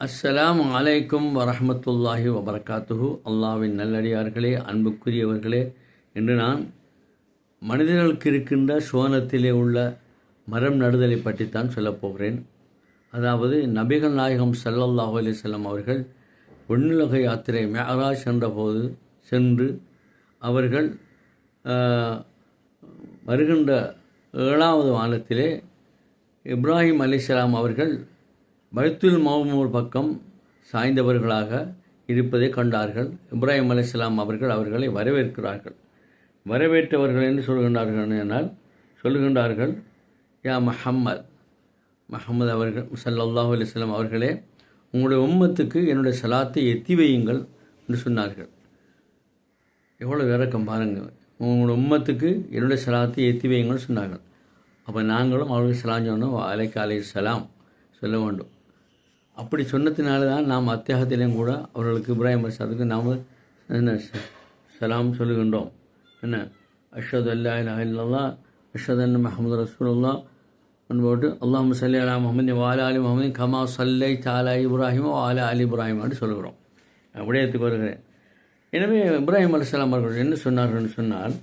அஸ்ஸலாம் அலைக்கும் வரஹமத்துல்லாஹி வபரகாத்துஹு. அல்லாவின் நல்லடியார்களே அன்புக்குரியவர்களே என்று நான் மனிதர்களுக்கு இருக்கின்ற சுவனத்திலே உள்ள மரம் நடுதலை பற்றித்தான் சொல்லப்போகிறேன் அதாவது நபிகள் நாயகம் சல்லல்லாஹு அலிசல்லம் அவர்கள் விண்ணுலக யாத்திரை மேராஜ் சென்றபோது சென்று அவர்கள் வருகின்ற ஏழாவது வானத்திலே இப்ராஹிம் அலிஸ்லாம் அவர்கள் பைத்துல் மௌமூர் பக்கம் சாய்ந்தவர்களாக இருப்பதை கண்டார்கள். இப்ராஹிம் அலிஸ்லாம் அவர்கள் அவர்களை வரவேற்கிறார்கள். வரவேற்றவர்கள் என்று சொல்கின்றார்கள் என்னால் சொல்லுகின்றார்கள் யா மஹம்மத் மஹம்மது அவர்கள் ஸல்லல்லாஹு அலிஸ்லாம் அவர்களே உங்களுடைய உம்மத்துக்கு என்னுடைய சலாத்தை எத்தி வையுங்கள் என்று சொன்னார்கள். எவ்வளோ இறக்கம் பாருங்கள். உங்களோட உம்மத்துக்கு என்னுடைய சலாத்தை எத்தி வையுங்கள்னு சொன்னார்கள். அப்போ நாங்களும் அவர்களுக்கு சலாம் சொன்னோம். அலைக்கு அலை சலாம் சொல்ல வேண்டும். அப்படி சொன்னதுனால தான் நாம் அத்தியாகத்திலையும் கூட அவர்களுக்கு இப்ராஹிம் அலிஸ்லாத்துக்கு நாம் என்ன ச- சலாம் சொல்லுகின்றோம். என்ன? அஷத் அல்லா இலாஹ இல்லல்லாஹ் அஷ்ஹது அன்ன முஹம்மது போட்டு அல்லாஹ் சல்லி அலா முகமது வாலா அலி முகமது கமா சல்லை தாலா இப்ராஹிமோ வாலா அலி இப்ராஹிம் என்று சொல்லுகிறோம். அப்படியே எடுத்துக்கு வருகிறேன். எனவே இப்ராஹிம் அலிஸ்லாம் அவர்கள் என்ன சொன்னார்கள்னு சொன்னால்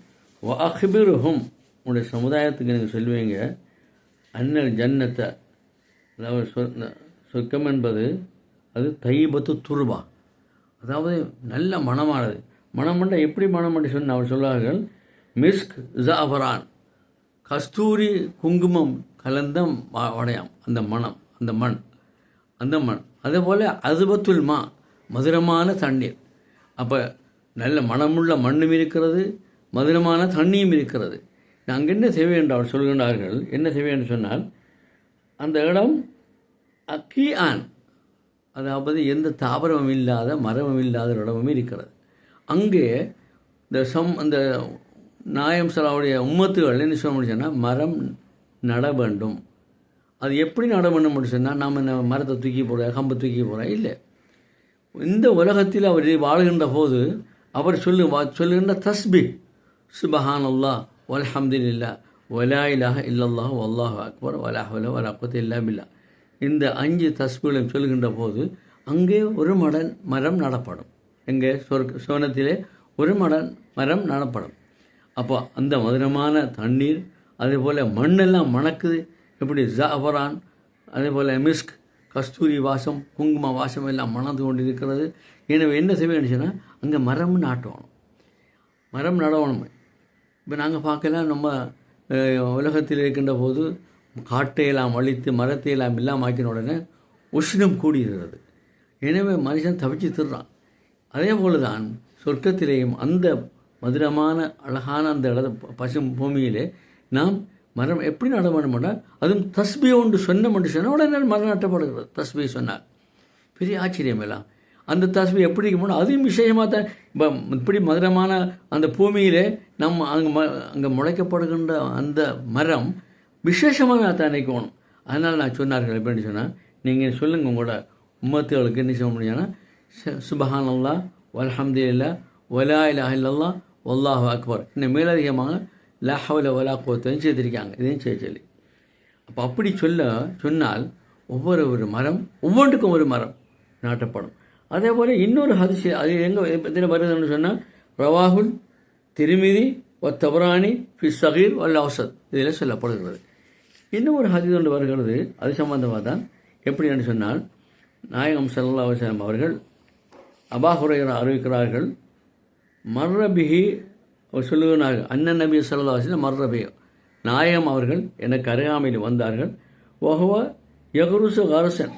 வாஹிபிருஹும் உங்களுடைய சமுதாயத்துக்கு நீங்கள் சொல்லுவீங்க அன்னல் ஜன்னத்தை அதாவது சொர்க்கம் என்பது அது தைபத்து துருபா. அதாவது நல்ல மனமானது. மனமண்ட எப்படி மனமண்டி என்று சொன்ன அவர் சொல்வார்கள்? மிஸ்க் ஜாஃபரான். கஸ்தூரி குங்குமம் கலந்த வடையாம். அந்த மனம் அந்த மண் அந்த மண். அதே போல் அதுபத்துல் மா மதுரமான தண்ணீர். அப்போ நல்ல மனமுள்ள மண்ணும் இருக்கிறது மதுரமான தண்ணியும் இருக்கிறது. நாங்கள் என்ன செய்வேன் என்று அவர் சொல்கின்றார்கள்? என்ன செய்வேன் என்று சொன்னால் அந்த இடம் அக்கி ஆன் அதாவது எந்த தாவரமும் இல்லாத மரமும் இல்லாத ஒரு இடமும் இருக்கிறது. அங்கே இந்த சம் அந்த நாயம் சலாவுடைய உம்மத்துகள் என்ன சொல்ல முடியும்னா மரம் நட வேண்டும். அது எப்படி நட வேண்டும் என்று சொன்னால் நாம் இந்த மரத்தை தூக்கி போடுற கம்பை தூக்கி போகிறோம் இல்லை. இந்த உலகத்தில் அவர் வாழ்கின்ற போது அவர் சொல்லு வா- சொல்லுகின்ற தஸ்பி சுபஹான் அல்லா வல்ஹம்துலில்லா வலா இலாஹ இல்லல்லாஹ் வல்லாஹு அக்பர் வலாஹ் வலா குவத்த இல்லா பில்லா. இந்த அஞ்சு தஸ்புகளையும் சொல்கின்ற போது அங்கே ஒரு மடன் மரம் நடப்படும். எங்கே? சொர்க்க சோனத்திலே ஒரு மடன் மரம் நடப்படும். அப்போ அந்த மதுரமான தண்ணீர் அதே போல் மண்ணெல்லாம் மணக்குது. எப்படி? ஜாஃபரான் அதே போல் மிஸ்க் கஸ்தூரி வாசம் குங்கும வாசம் எல்லாம் மணந்து கொண்டு இருக்கிறது எனவே என்ன செய்ய வேண்டுச்சுன்னா அங்கே மரம் நாட்டணும். மரம் நடவணும். இப்போ நாங்கள் பார்க்கலாம் நம்ம உலகத்தில் இருக்கின்ற போது காட்டையெல்லாம் அழித்து மரத்தையெல்லாம் இல்லாமல் ஆக்கின உடனே உஷ்ணம் கூடுகிறது எனவே மனுஷன் தவிச்சு திடுறான் அதே போல தான் சொர்க்கத்திலேயும் அந்த மதுரமான அழகான அந்த இட பசும் பூமியிலே நாம் மரம் எப்படி நட வேண்டும்னா அதுவும் தஸ்பி ஒன்று சொன்ன என்று சொன்னால் உடனே மரம் நட்டப்படுகிறது தஸ்பி சொன்னார். பெரிய ஆச்சரியம் எல்லாம். அந்த தஸ்பி எப்படி இருக்குமோ அதுவும் விஷயமாக தான். இப்போ இப்படி மதுரமான அந்த பூமியிலே நம்ம அங்கே ம அங்கே முளைக்கப்படுகின்ற அந்த மரம் விசேஷமாக தான் நினைக்கணும் அதனால் நான் சொன்னார்கள் எப்படின்னு சொன்னால் நீங்கள் சொல்லுங்கள் உங்களோட உம்மத்துகளுக்கு என்ன செய்ய முடியும்னா சுபஹான் அல்லா வல்ஹம்துலில்லா ஒலா இல்லா இல்லல்லா ஒல்லாஹ் அக்பர். இன்னும் மேலதிகமாக லஹவல ஒலா கோத்தையும் செய்திருக்காங்க. இதையும் செய்ய சொல்லி. அப்போ அப்படி சொல்ல சொன்னால் ஒவ்வொரு ஒரு மரம் ஒவ்வொன்றுக்கும் ஒரு மரம் நாட்டப்படும். அதே போல் இன்னொரு ஹதிசி அது எங்கே இதில் வருதுன்னு சொன்னால் ரவாகுல் திருமிதி ஒ தபரானி ஃபி சகீர் வல் அவசத். இதில் சொல்லப்படுகிறது. இன்னும் ஒரு ஹதீஸ் ஒன்று வருகிறது. அது சம்பந்தமாக தான் எப்படி என்று சொன்னால் நாயகம் சல்லா அலைஹி அவர்கள் அபா அறிவிக்கிறார்கள் மர்ரபிஹி அவர் சொல்லுகிறார்கள் அண்ணன் நபி சல்லா அலைஹி மர்ரபி நாயகம் அவர்கள் எனக்கு அருகாமையில் வந்தார்கள். ஒஹவ யகுருசு கரசன்.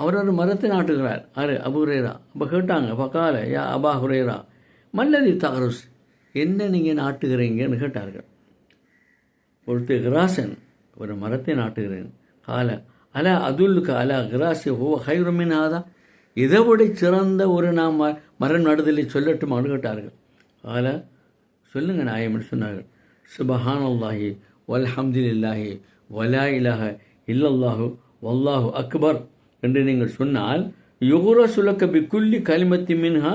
அவர் ஒரு மரத்தை நாட்டுகிறார். அரு அபுரேரா அப்போ கேட்டாங்க பக்கால யா அபா ஹுரேரா மல்லதி தகருஸ் என்ன நீங்கள் நாட்டுகிறீங்கன்னு கேட்டார்கள். ஒருத்தர் கிராசன் ஒரு மரத்தை நாட்டுகிறேன். கால அல அதுல்லுக்கு அல கிராசி ஓ ஹைருமின் ஆதா இதை விட சிறந்த ஒரு நாம் ம- மரம் நடுதலை சொல்லட்டும் அணுகட்டார்கள் கால சொல்லுங்க நாயம் சொன்னார்கள். சுபஹான் அல்லாஹி வல்ஹம்துலில்லாஹி வலா இலாஹ இல்லல்லாஹு வல்லாஹு அக்பர் என்று நீங்கள் சொன்னால் யுகுர சுலக்க பிக்குல்லி கலிமத்தி மின்ஹா?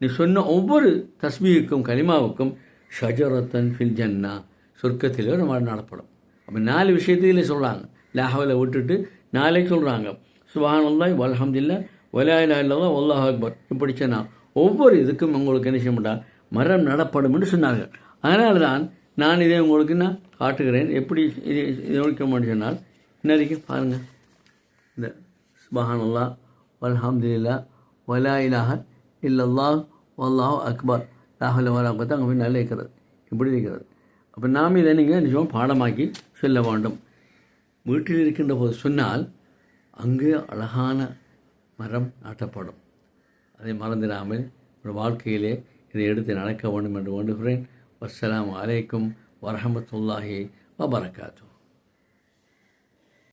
நீ சொன்ன ஒவ்வொரு தஸ்மீவுக்கும் கலிமாவுக்கும் ஷஜரத்தன் ஃபில் ஜன்னா. சொர்க்கத்தில் ஒரு மரம் நடப்படும். அப்போ நாலு விஷயத்திலே சொல்கிறாங்க லாஹவில் விட்டுட்டு நாலே சொல்கிறாங்க சுபான் வல்ஹம்தில்லா வலாயிலா இல்லா அக்பர் இப்படி சொன்னால் ஒவ்வொரு இதுக்கும் உங்களுக்கு என்ன செய்ய மாட்டார் மரம் நடப்படும் என்று சொன்னார்கள். அதனால தான் நான் இதை உங்களுக்கு நான் காட்டுகிறேன்? எப்படி இது இதை நோக்க சொன்னால் இன்னைக்கு பாருங்கள் இந்த சுபஹான் வல்ஹம்துல்லா வல்ஹம்துலில்லா வலா இல்லல்லாஹ் வல்லாஹ் அக்பர் லாஹுல வலா பார்த்தா அங்கே போய் நல்லா இருக்கிறது. இப்படி இருக்கிறது. அப்போ நாம் இதை நீங்கள் நிஜமாக பாடமாக்கி சொல்ல வேண்டும். வீட்டில் இருக்கின்ற போது சொன்னால் அங்கே அழகான மரம் நாட்டப்படும். அதை மறந்துடாமல் ஒரு வாழ்க்கையிலே இதை எடுத்து நடக்க வேண்டும் என்று வேண்டுகிறேன். வஸ்ஸலாமு அலைக்கும் வரஹமத்துல்லாஹி வபரகாத்தூ